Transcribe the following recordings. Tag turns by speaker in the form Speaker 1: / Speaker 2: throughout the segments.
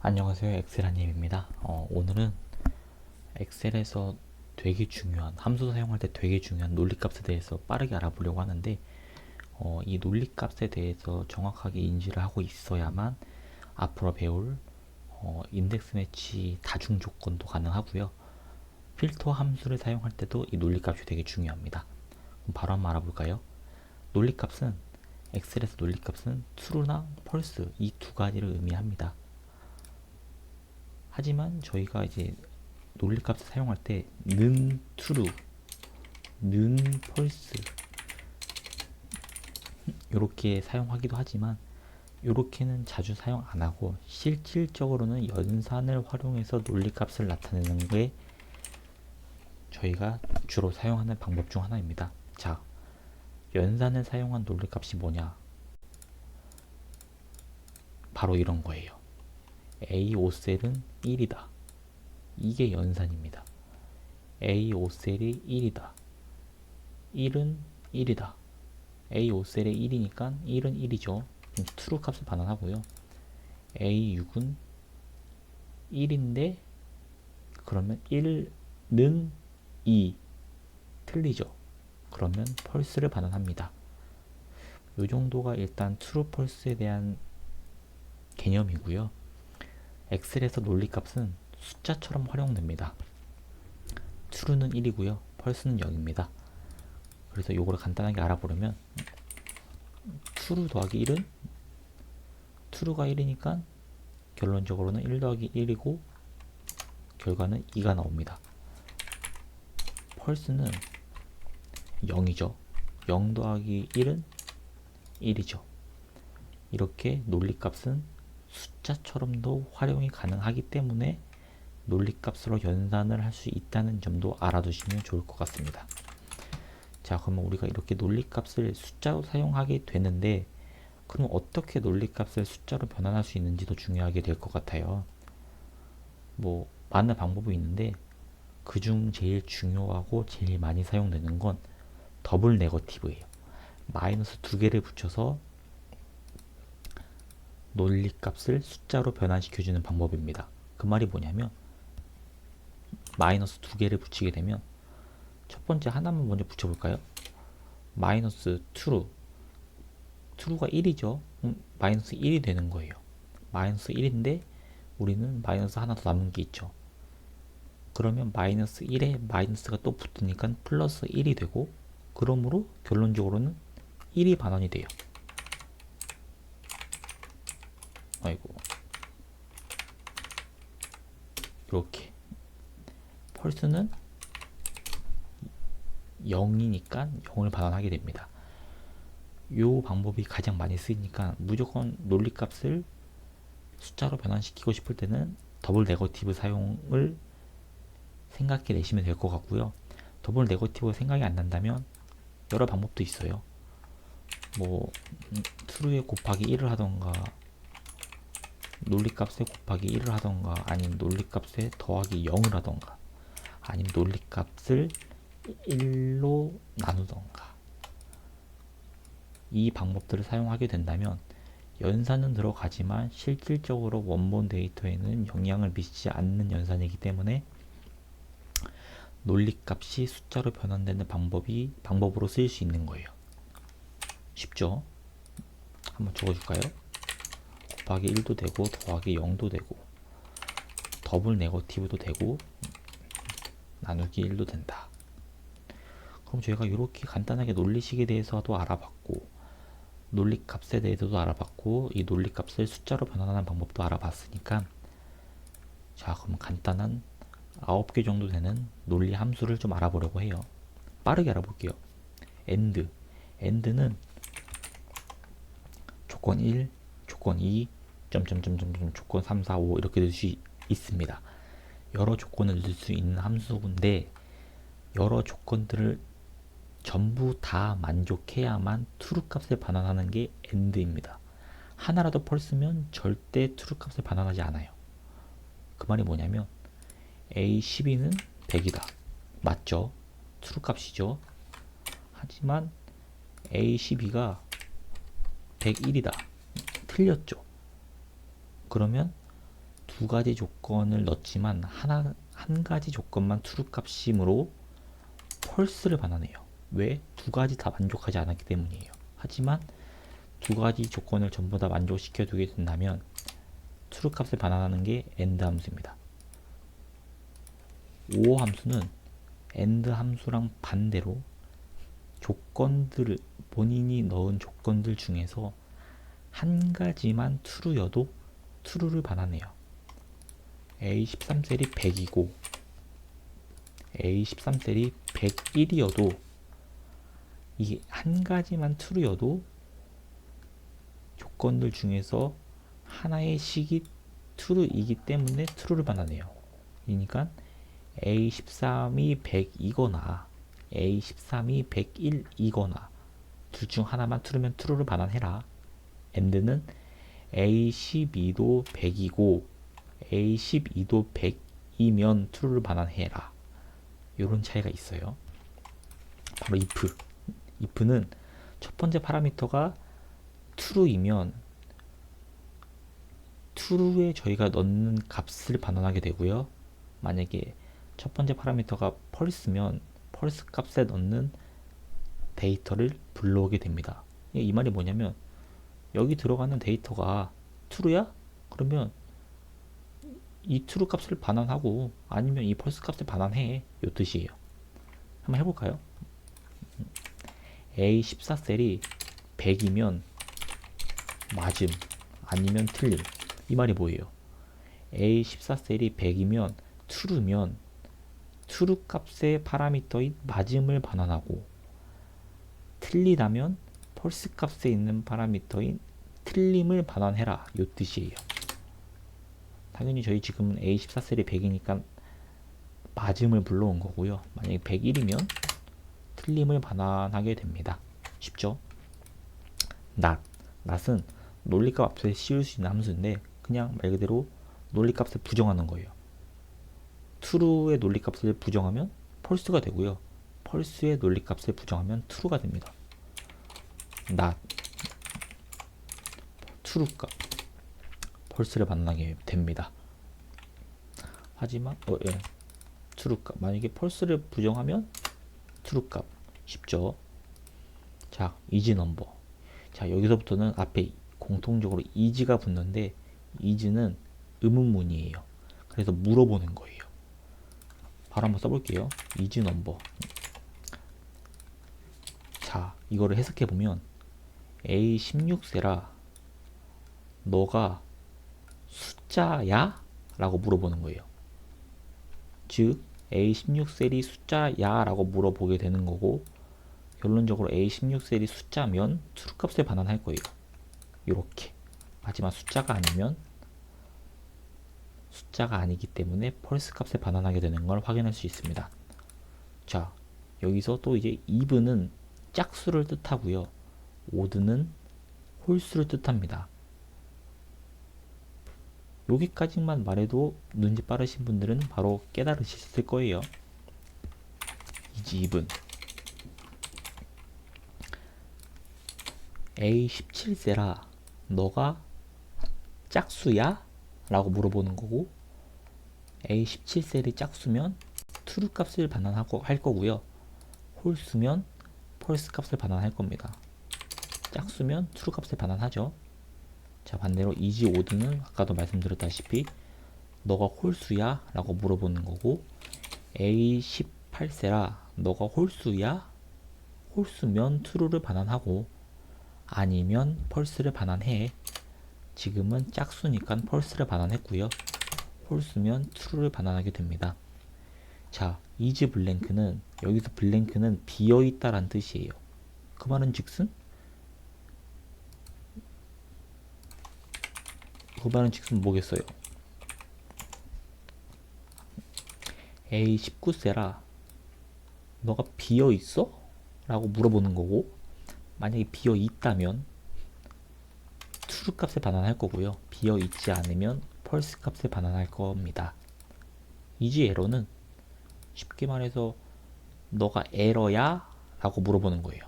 Speaker 1: 안녕하세요. 엑셀아님입니다. 어, 오늘은 엑셀에서 되게 중요한 함수 사용할 때 되게 중요한 논리값에 대해서 빠르게 알아보려고 하는데 어, 이 논리값에 대해서 정확하게 인지를 하고 있어야만 앞으로 배울 어, 인덱스 매치 다중 조건도 가능하고요. 필터 함수를 사용할 때도 이 논리값이 되게 중요합니다. 바로 한번 알아볼까요? 논리값은 엑셀에서 논리값은 true나 false 이 두 가지를 의미합니다 하지만 저희가 이제 논리값을 사용할 때 는 true, 는 false 이렇게 사용하기도 하지만 이렇게는 자주 사용 안 하고 실질적으로는 연산을 활용해서 논리값을 나타내는 게 저희가 주로 사용하는 방법 중 하나입니다. 자, 연산을 사용한 논리값이 뭐냐? 바로 이런 거예요. A 5셀은 1이다. 이게 연산입니다. A 5셀이 1이다. 1은 1이다. A 5셀에 1이니까 1은 1이죠. true 값을 반환하고요. A 6은 1인데 그러면 1는 2 틀리죠. 그러면 false를 반환합니다. 이 정도가 일단 true false에 대한 개념이고요. 엑셀에서 논리값은 숫자처럼 활용됩니다. true는 1이고요. false는 0입니다. 그래서 요거를 간단하게 알아보려면 true 더하기 1은 true가 1이니까 결론적으로는 1 더하기 1이고 결과는 2가 나옵니다. false는 0이죠. 0 더하기 1은 1이죠. 이렇게 논리값은 숫자처럼도 활용이 가능하기 때문에 논리값으로 연산을 할 수 있다는 점도 알아두시면 좋을 것 같습니다. 자, 그러면 우리가 이렇게 논리값을 숫자로 사용하게 되는데 그럼 어떻게 논리값을 숫자로 변환할 수 있는지도 중요하게 될 것 같아요. 뭐 많은 방법이 있는데 그 중 제일 중요하고 제일 많이 사용되는 건 더블 네거티브예요. 마이너스 두 개를 붙여서 논리값을 숫자로 변환시켜주는 방법입니다. 그 말이 뭐냐면 마이너스 두 개를 붙이게 되면 첫 번째 하나만 먼저 붙여볼까요? 마이너스 true true가 1이죠. 음, 마이너스 1이 되는 거예요. 마이너스 1인데 우리는 마이너스 하나 더 남은 게 있죠. 그러면 마이너스 1에 마이너스가 또 붙으니까 플러스 1이 되고 그러므로 결론적으로는 1이 반환이 돼요. 아이고 이렇게 펄스는 0이니까 0을 반환하게 됩니다. 이 방법이 가장 많이 쓰이니까 무조건 논리값을 숫자로 변환시키고 싶을 때는 더블 네거티브 사용을 생각해 내시면 될 것 같고요. 더블 네거티브 생각이 안 난다면 여러 방법도 있어요. 뭐 음, true에 곱하기 1을 하던가 논리값에 곱하기 1을 하던가 아니면 논리값에 더하기 0을 하던가 아니면 논리값을 1로 나누던가 이 방법들을 사용하게 된다면 연산은 들어가지만 실질적으로 원본 데이터에는 영향을 미치지 않는 연산이기 때문에 논리값이 숫자로 변환되는 방법이 방법으로 쓰일 수 있는 거예요. 쉽죠? 한번 적어줄까요? 곱하기 1도 되고 더하기 0도 되고 더블 네거티브도 되고 나누기 1도 된다. 그럼 저희가 이렇게 간단하게 논리식에 대해서도 알아봤고 논리값에 대해서도 알아봤고 이 논리값을 숫자로 변환하는 방법도 알아봤으니까 자 그럼 간단한 9개 정도 되는 논리 함수를 좀 알아보려고 해요. 빠르게 알아볼게요. AND AND는 조건 1, 조건 2, 점점점점점 조건 3, 4, 5 이렇게 될수 있습니다. 여러 조건을 넣을 수 있는 함수인데 여러 조건들을 전부 다 만족해야만 true 값을 반환하는 게 end입니다. 하나라도 펄스면 절대 true 값을 반환하지 않아요. 그 말이 뭐냐면 a12는 100이다. 맞죠? true 값이죠. 하지만 a12가 101이다. 틀렸죠. 그러면 두 가지 조건을 넣지만 하나 한 가지 조건만 true 값이므로 펄스를 반환해요. 왜? 두 가지 다 만족하지 않았기 때문이에요. 하지만 두 가지 조건을 전부 다 만족시켜 두게 된다면 true 값을 반환하는 게 end 함수입니다. 5 함수는 end 함수랑 반대로 조건들을 본인이 넣은 조건들 중에서 한 가지만 true여도 true를 반환해요. A13셀이 100이고 A13셀이 101이어도 이게 한 가지만 true여도 조건들 중에서 하나의 식이 true이기 때문에 true를 반환해요. 그러니까 A13이 100이거나 A13이 101이거나 둘 중 하나만 true면 true를 반환해라. end는 A12도 100이고 A12도 100이면 true를 반환해라. 이런 차이가 있어요. 바로 if. if는 첫 번째 파라미터가 true이면 true에 저희가 넣는 값을 반환하게 되고요. 만약에 첫 번째 파라미터가 펄스면 펄스 값에 넣는 데이터를 불러오게 됩니다. 이 말이 뭐냐면 여기 들어가는 데이터가 true야? 그러면 이 true 값을 반환하고 아니면 이 펄스 값을 반환해 요 뜻이에요. 한번 해볼까요? A14셀이 100이면 맞음 아니면 틀림 이 말이 뭐예요? A14셀이 100이면 true면 true 값의 파라미터인 맞음을 반환하고 틀리다면 펄스 값에 있는 파라미터인 틀림을 반환해라 요 뜻이에요. 당연히 저희 지금 A14셀이 100이니까 맞음을 불러온 거고요. 만약에 101이면 틀림을 반환하게 됩니다. 쉽죠? not. not은 논리값 앞에 씌울 수 있는 함수인데 그냥 말 그대로 논리값을 부정하는 거예요. true의 논리값을 부정하면 false가 되고요. false의 논리값을 부정하면 true가 됩니다. True 값 false를 반환하게 됩니다. 하지만 어, 예. true 값 만약에 false를 부정하면 true 값 쉽죠. 자, 이지 넘버. 자, 여기서부터는 앞에 공통적으로 이지가 붙는데 이지는 의문문이에요. 그래서 물어보는 거예요. 바로 한번 써볼게요. 이지 넘버. 자, 이거를 해석해 보면 A16세라 너가 숫자야? 라고 물어보는 거예요. 즉 A16셀이 숫자야? 라고 물어보게 되는 거고 결론적으로 A16셀이 숫자면 true 값에 반환할 거예요. 이렇게 하지만 숫자가 아니면 숫자가 아니기 때문에 펄스 값에 반환하게 되는 걸 확인할 수 있습니다. 자 여기서 또 이제 even은 짝수를 뜻하고요. Odd는 홀수를 뜻합니다. 여기까지만 말해도 눈치 빠르신 분들은 바로 깨달으실 거예요. 이지 even A17세라 너가 짝수야? 라고 물어보는 거고 A17셀이 짝수면 true 값을 반환하고 할 거고요. 홀수면 false 값을 반환할 겁니다. 짝수면 값을 반환하죠. 자 반대로 이지 오드는 아까도 말씀드렸다시피 너가 홀수야? 라고 물어보는 거고 A18세라 너가 홀수야? 홀수면 true를 반환하고 아니면 펄스를 반환해. 지금은 짝수니까 펄스를 반환했고요. 홀수면 true를 반환하게 됩니다. 자, 이즈 블랭크는 여기서 블랭크는 비어 있다란 뜻이에요. 그 말은 즉슨 그 말은 즉슨 뭐겠어요? A19세라 너가 비어 있어? 라고 물어보는 거고 만약에 비어 있다면 true 값에 반환할 거고요. 비어 있지 않으면 false 값에 반환할 겁니다. 이지 에러는 쉽게 말해서 너가 에러야? 라고 물어보는 거예요.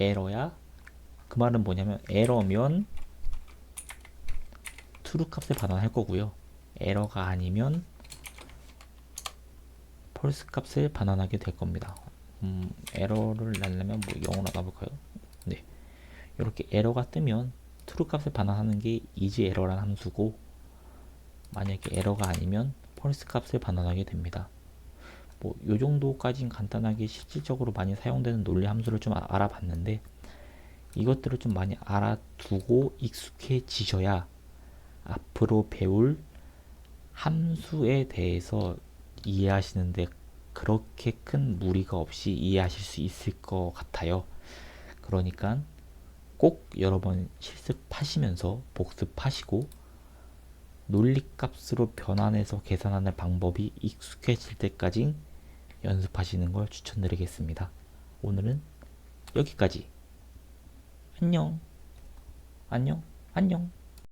Speaker 1: 에러야? 그 말은 뭐냐면 에러면 true 값에 반환할 거고요. 에러가 아니면 펄스 값을 반환하게 될 겁니다. 음, 에러를 내려면 뭐 0으로 놔볼까요? 네. 이렇게 에러가 뜨면 트루 값을 반환하는 게 이지 에러라는 함수고 만약에 에러가 아니면 펄스 값을 반환하게 됩니다. 뭐 요 정도까진 간단하게 실질적으로 많이 사용되는 논리 함수를 좀 아- 알아봤는데 이것들을 좀 많이 알아두고 익숙해지셔야 앞으로 배울 함수에 대해서 이해하시는데 그렇게 큰 무리가 없이 이해하실 수 있을 것 같아요. 그러니까 꼭 여러 번 실습하시면서 복습하시고 논리값으로 변환해서 계산하는 방법이 익숙해질 때까지 연습하시는 걸 추천드리겠습니다. 오늘은 여기까지. 안녕. 안녕. 안녕.